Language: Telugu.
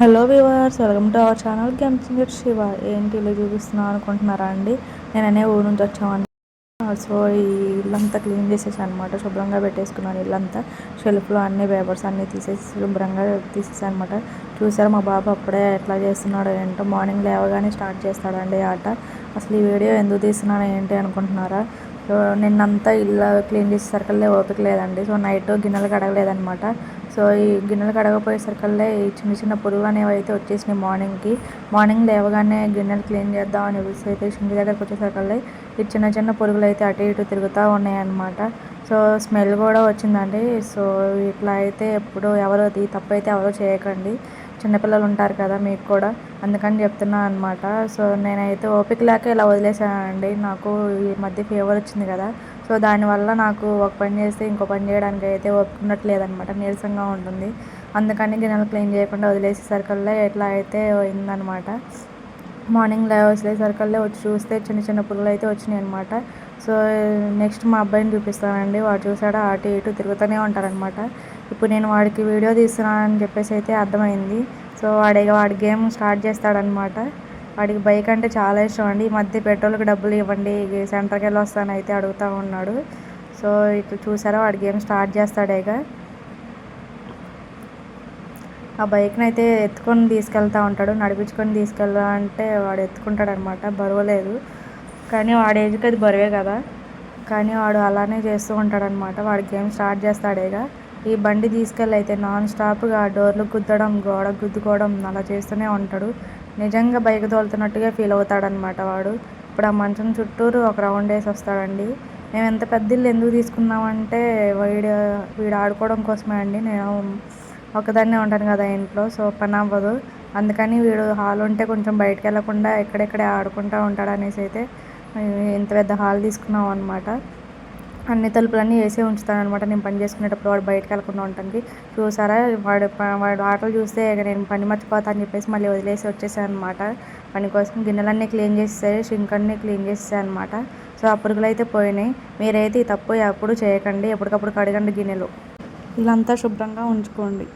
Hello viewers welcome to our channel గెమ్సింగర్ Shiva. ఏంటి ఇలా చూపిస్తున్నాను అనుకుంటున్నారా అండి? నేను అనే ఊరు నుంచి వచ్చామని సో ఈ ఇల్లంతా క్లీన్ చేసేసి అనమాట శుభ్రంగా పెట్టేసుకున్నాను ఇల్లంతా. షెల్ఫ్లో అన్ని పేపర్స్ అన్నీ తీసేసి శుభ్రంగా తీసేసి అనమాట చూసారు మా బాబు అప్పుడే ఎట్లా చేస్తున్నాడో ఏంటో. మార్నింగ్ లేవగానే స్టార్ట్ చేస్తాడండి ఆట. అసలు ఈ వీడియో ఎందుకు తీస్తున్నాను ఏంటి అనుకుంటున్నారా? సో నిన్నంతా ఇల్లు క్లీన్ చేసేసరికల్లే ఓపిక లేదండి. సో నైట్ గిన్నెలు కడగలేదనమాట సో ఈ గిన్నెలు కడగపోయేసరికల్లే ఈ చిన్న చిన్న పురుగులు అనేవి అయితే వచ్చేసినాయి మార్నింగ్కి. మార్నింగ్ లేవగానే గిన్నెలు క్లీన్ చేద్దామని అయితే ఇంటి దగ్గరకు వచ్చేసరికల్లే ఈ చిన్న చిన్న పురుగులు అయితే అటు ఇటు తిరుగుతూ ఉన్నాయి అనమాట సో స్మెల్ కూడా వచ్చిందండి. సో ఇట్లా అయితే ఎప్పుడు ఎవరు ఈ తప్పు అయితే ఎవరో చేయకండి. చిన్నపిల్లలు ఉంటారు కదా మీకు కూడా. అందుకని చెప్తున్నా అనమాట సో నేనైతే ఓపిక లేక ఇలా వదిలేసానండి. నాకు ఈ మధ్య ఫీవర్ వచ్చింది కదా. సో దానివల్ల నాకు ఒక పని చేస్తే ఇంకో పని చేయడానికి అయితే ఒప్పుకున్నట్లేదనమాట నీరసంగా ఉంటుంది. అందుకని గిన్నెలు క్లీన్ చేయకుండా వదిలేసేసరికల్లా ఎట్లా అయితే అయిందనమాట మార్నింగ్ లేవసేసరికల్లా వచ్చి చూస్తే చిన్న చిన్న పురుగులు అయితే వచ్చినాయి అనమాట సో నెక్స్ట్ మా అబ్బాయిని చూపిస్తానండి. వాడు చూసాడా అటు ఇటు తిరుగుతూనే ఉంటారనమాట ఇప్పుడు నేను వాడికి వీడియో తీస్తున్నానని చెప్పేసి అయితే అర్థమైంది. సో వాడి వాడి గేమ్ స్టార్ట్ చేస్తాడనమాట వాడికి బైక్ అంటే చాలా ఇష్టం అండి. ఈ మధ్య పెట్రోల్కి డబ్బులు ఇవ్వండి సెంటర్కి వెళ్ళి వస్తాను అయితే అడుగుతూ ఉన్నాడు. సో ఇట్లా చూసారా వాడి గేమ్ స్టార్ట్ చేస్తాడేగా ఆ బైక్ని అయితే ఎత్తుకొని తీసుకెళ్తూ ఉంటాడు. నడిపించుకొని తీసుకెళ్ళా అంటే వాడు ఎత్తుకుంటాడు అనమాట బరువు లేదు. కానీ వాడి ఏజ్కి అది బరువే కదా. కానీ వాడు అలానే చేస్తూ ఉంటాడనమాట వాడి గేమ్ స్టార్ట్ చేస్తాడేగా ఈ బండి తీసుకెళ్ళి అయితే నాన్ స్టాప్గా డోర్లు గుద్దడం గోడ గుద్దుకోవడం అలా చేస్తూనే ఉంటాడు. నిజంగా బైక్ తోలుతున్నట్టుగా ఫీల్ అవుతాడనమాట వాడు. ఇప్పుడు ఆ మంచం చుట్టూరు ఒక రౌండ్ వేసి వస్తాడండి. మేము ఎంత పెద్ద ఇల్లు ఎందుకు తీసుకున్నామంటే వీడు వీడు ఆడుకోవడం కోసమే అండి. నేను ఒకదాన్నే ఉంటాను కదా ఇంట్లో సో పని అవ్వదు. అందుకని వీడు హాల్ ఉంటే కొంచెం బయటకు వెళ్ళకుండా ఎక్కడెక్కడే ఆడుకుంటూ ఉంటాడు అనేసి అయితే ఇంత పెద్ద హాల్ తీసుకున్నాం అనమాట అన్ని తలుపులన్నీ వేసే ఉంచుతాను అనమాట నేను పని చేసుకునేటప్పుడు వాడు బయటకు వెళ్ళకుండా ఉంటానికి చూసారా? వాడు వాడు ఆటలు చూస్తే నేను పని మర్చిపోతా అని చెప్పేసి మళ్ళీ వదిలేసి వచ్చేసాను అనమాట పని కోసం గిన్నెలన్నీ క్లీన్ చేసేసాయి షింక్ అన్నీ క్లీన్ చేసేసాయి అనమాట సో ఆ పురుగులు అయితే పోయినాయి. మీరైతే ఈ తప్పు ఎప్పుడు చేయకండి. ఎప్పటికప్పుడు కడగండి గిన్నెలు. ఇలాంతా శుభ్రంగా ఉంచుకోండి.